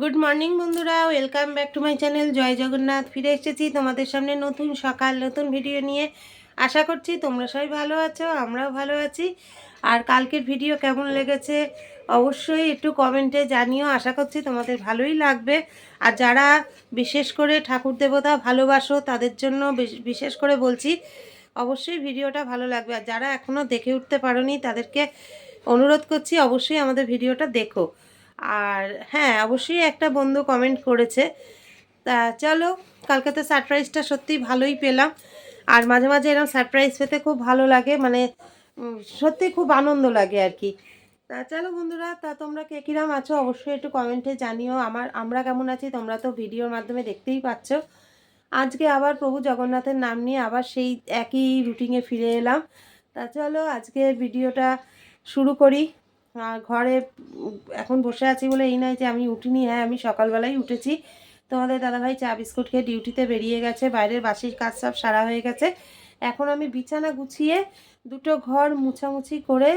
Good morning বন্ধুরা। Welcome back to my channel Jai Jagannath ফিরে এসেছি তোমাদের সামনে নতুন সকাল, নতুন ভিডিও নিয়ে। আশা করছি তোমরা সবাই ভালো আছো, আমরাও ভালো আছি। আর কালকের ভিডিও কেমন লেগেছে অবশ্যই একটু কমেন্টে জানিও। আশা করছি তোমাদের ভালোই লাগবে। আর যারা বিশেষ করে ঠাকুর দেবতা ভালোবাসো, তাদের জন্য বিশেষ করে বলছি, অবশ্যই ভিডিওটা ভালো লাগবে। আর যারা এখনও দেখে উঠতে পারোনি, তাদেরকে অনুরোধ করছি, অবশ্যই আমাদের ভিডিওটা দেখো। আর হ্যাঁ অবশ্যই একটা বন্ধু কমেন্ট করেছে। তা চলো কালকে তো সারপ্রাইজটা সত্যিই ভালোই পেলাম। আর মাঝে মাঝে এরকম সারপ্রাইজ পেতে খুব ভালো লাগে মানে সত্যি খুব আনন্দ লাগে আর কি। তা চলো বন্ধুরা, তা তোমরা কে কিরাম আছো অবশ্যই একটু কমেন্টে জানিও। আমার, আমরা কেমন আছি তোমরা তো ভিডিওর মাধ্যমে দেখতেই পাচ্ছ। আজকে আবার প্রভু জগন্নাথের নাম নিয়ে আবার সেই একই রুটিনে ফিরে এলাম। তা চলো, আজকের ভিডিওটা শুরু করি। আর ঘরে এখন বসে আছি বলে এই নয় যে আমি উঠিনি হ্যাঁ আমি সকালবেলাই উঠেছি। তোমাদের দাদাভাই চা বিস্কুট খেয়ে ডিউটিতে বেরিয়ে গেছে, বাইরের বাসির কাজ সব সারা হয়ে গেছে। এখন আমি বিছানা গুছিয়ে দুটো ঘর মুছামুছি করে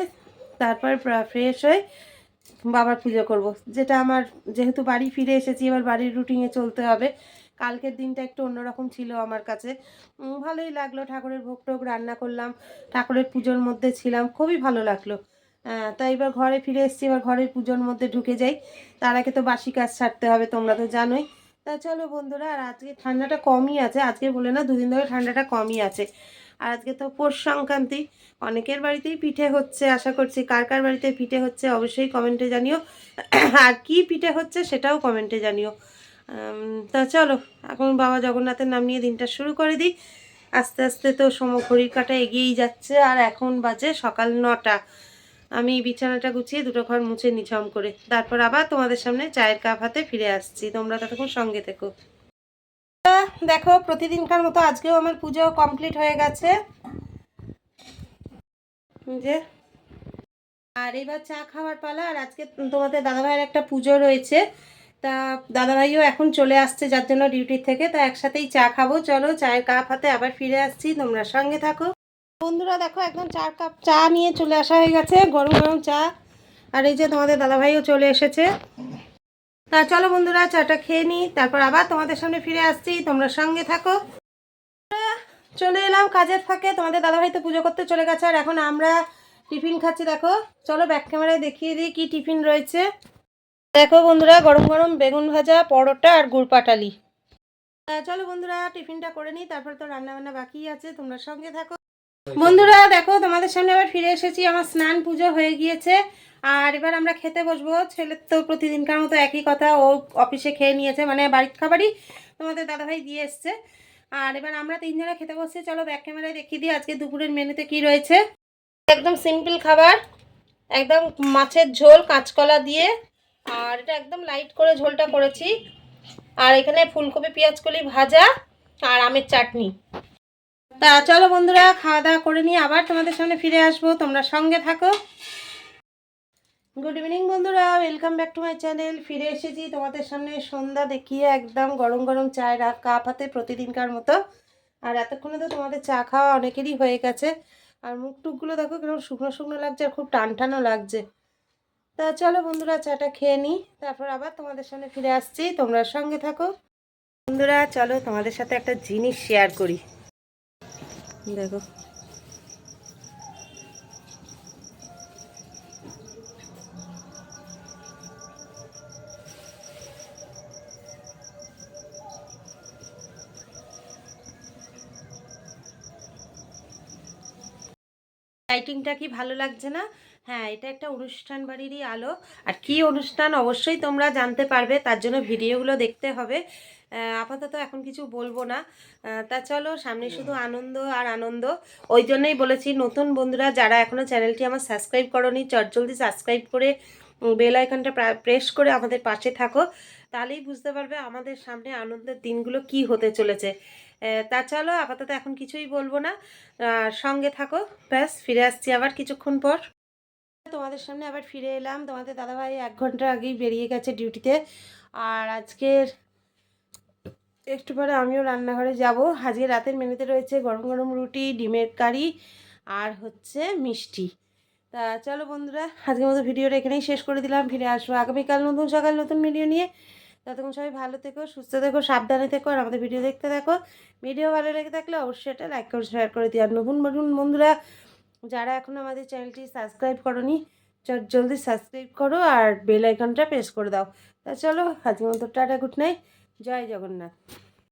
তারপর ফ্রেশ হয়ে বাবার পুজো করব। যেটা আমার, যেহেতু বাড়ি ফিরে এসেছি, এবার বাড়ির রুটিনে চলতে হবে। কালকের দিনটা একটু অন্যরকম ছিল আমার কাছে। ভালোই লাগল, ঠাকুরের ভোগ টোগ রান্না করলাম, ঠাকুরের পুজোর মধ্যে ছিলাম, খুবই ভালো লাগল। তাই এবার ঘরে ফিরে এসেছি, এবার ঘরের পুজোর মধ্যে ঢুকে যাই। তার আগে তো বাসি কাজ ছাড়তে হবে, তোমরা তো জানোই। তা চলো বন্ধুরা, আর আজকে ঠান্ডাটা কমই আছে, আজকে বলে না, দুদিন ধরে ঠান্ডাটা কমই আছে। আর আজকে তো পৌষ সংক্রান্তি, অনেকের বাড়িতেই পিঠে হচ্ছে, আশা করছি কার কার বাড়িতে পিঠে হচ্ছে অবশ্যই কমেন্টে জানিও। আর কি পিঠে হচ্ছে সেটাও কমেন্টে জানিও। তা চলো, এখন বাবা জগন্নাথের নাম নিয়ে দিনটা শুরু করে দিই। আস্তে আস্তে তো সম ঘড়ির কাটা এগিয়েই যাচ্ছে, আর এখন বাজে সকাল নটা। আমি বিছানাটা গুছিয়ে দুটো ঘর মুছে নিছম করে। তারপর আবার তোমাদের সামনে চায়ের কাপ হাতে ফিরে আসছি। তোমরা ততক্ষণ সঙ্গে থেকো। দেখো, প্রতিদিনকার মতো আজকেও আমার পুজো কমপ্লিট হয়ে গেছে। যে। আর এবার চা খাওয়ার পালা। আর আজকে তোমাদের দাদাভাইয়ের একটা পুজো রয়েছে। তা দাদাভাইও এখন চলে আসছে যার জন্য ডিউটির থেকে। তা একসাথেই চা খাব। চলো, চায়ের কাপ হাতে আবার ফিরে আসছি। তোমরা সঙ্গে থাকো। বন্ধুরা দেখো একদম চার কাপ চা নিয়ে চলে আসা হয়ে গেছে, গরম গরম চা। আর এই যে তোমাদের দাদাভাইও চলে এসেছে। তা চলো বন্ধুরা, চাটা খেয়ে নিই, তারপর আবার তোমাদের সামনে ফিরে আসছি, তোমরা সঙ্গে থাকো। চলে এলাম কাজের ফাঁকে, তোমাদের দাদাভাই তো পুজো করতে চলে গেছে, আর এখন আমরা টিফিন খাচ্ছি, দেখো। চলো ব্যাক ক্যামেরায় দেখিয়ে দিই কি টিফিন রয়েছে। দেখো বন্ধুরা, গরম গরম বেগুন ভাজা, পরোটা আর গুড় পাটালি। চলো বন্ধুরা, টিফিনটা করে নিই, তারপর তো রান্না বান্না বাকি আছে, তোমরা সঙ্গে থাকো। বন্ধুরা, দেখো, তোমাদের সামনে আবার ফিরে এসেছি। আমার স্নান পুজো হয়ে গিয়েছে। আর এবার আমরা খেতে বসবো। ছেলের তো প্রতিদিনকার মতো একই কথা, ও অফিসে খেয়ে নিয়েছে মানে বাড়ির খাবারই তোমাদের দাদাভাই দিয়ে এসছে। আর এবার আমরা তিনজনে খেতে বসছি। চলো ব্যাক ক্যামেরায় দেখিয়ে দিই আজকে দুপুরের মেনুতে কি রয়েছে। একদম সিম্পল খাবার, একদম মাছের ঝোল, কাঁচকলা দিয়ে, আর এটা একদম লাইট করে ঝোলটা করেছি। আর এখানে ফুলকপি, পেঁয়াজকলি ভাজা, আর আমের চাটনি। তা চলো বন্ধুরা, খাওয়া দাওয়া করে নিয়ে আবার তোমাদের সামনে ফিরে আসব। তোমরা সঙ্গে থাকো। গুড ইভিনিং বন্ধুরা welcome back to my channel ফিরে এসেছি তোমাদের সামনে সন্ধ্যা দেখিয়ে একদম গরম গরম চায়ের কাপ হাতে প্রতিদিনকার মতো। আর এতক্ষণে তো তোমাদের চা খাওয়া অনেকেরই হয়ে গেছে। আর মুখ টুকগুলো দেখো কীরকম শুকনো শুকনো লাগছে আর খুব টান টানও লাগছে। তা চলো বন্ধুরা, চাটা খেয়ে নিই। তারপর আবার তোমাদের সামনে ফিরে আসছি। তোমরা সঙ্গে থাকো। বন্ধুরা, চলো তোমাদের সাথে একটা জিনিস শেয়ার করি। দেখো লাইটিংটা কি ভালো লাগছে না? হ্যাঁ এটা একটা অনুষ্ঠান বাড়িরই আলো। আর কি অনুষ্ঠান অবশ্যই তোমরা জানতে পারবে, তার জন্য ভিডিওগুলো দেখতে হবে। আপাতত এখন কিছু বলব না। তা চলো, সামনে শুধু আনন্দ আর আনন্দ। ওই জন্যই বলেছি, নতুন বন্ধুরা যারা এখনও চ্যানেলটি আমার সাবস্ক্রাইব করো করনি, চটজলদি সাবস্ক্রাইব করে বেল আইকনটা প্রেস করে আমাদের পাশে থাকো, তাহলেই বুঝতে পারবে আমাদের সামনে আনন্দের দিনগুলো কি হতে চলেছে। তা চলো আপাতত এখন কিছুই বলব না। সঙ্গে থাকো, ব্যাস, ফিরে আসছি আবার কিছুক্ষণ পর। তোমাদের সামনে আবার ফিরে এলাম। তোমাদের দাদাভাই এক ঘণ্টা আগেই বেরিয়ে গেছে ডিউটিতে আর আজকের একটু পরে আমিও রান্নাঘরে যাব। আজকে রাতের মেনুতে রয়েছে গরম গরম রুটি, ডিমের কারি, আর হচ্ছে মিষ্টি। তা চলো বন্ধুরা, আজকের মতো ভিডিওটা এখানেই শেষ করে দিলাম। ফিরে আসব আগামীকাল নতুন সকাল, নতুন ভিডিও নিয়ে। ততক্ষণ সবাই ভালো থেকো, সুস্থ থেকো, সাবধানে থেকো, আর আমাদের ভিডিও দেখতে থাকো। ভিডিও ভালো লেগে থাকলে অবশ্যই এটা লাইক করে শেয়ার করে দিও। আর নতুন নতুন বন্ধুরা, যারা এখন আমাদের চ্যানেলটি সাবস্ক্রাইব করনি, চট জলদি সাবস্ক্রাইব করো আর বেল আইকনটা প্রেস করে দাও। তা চলো, আজকের মতো tata good night Jai Jagannath.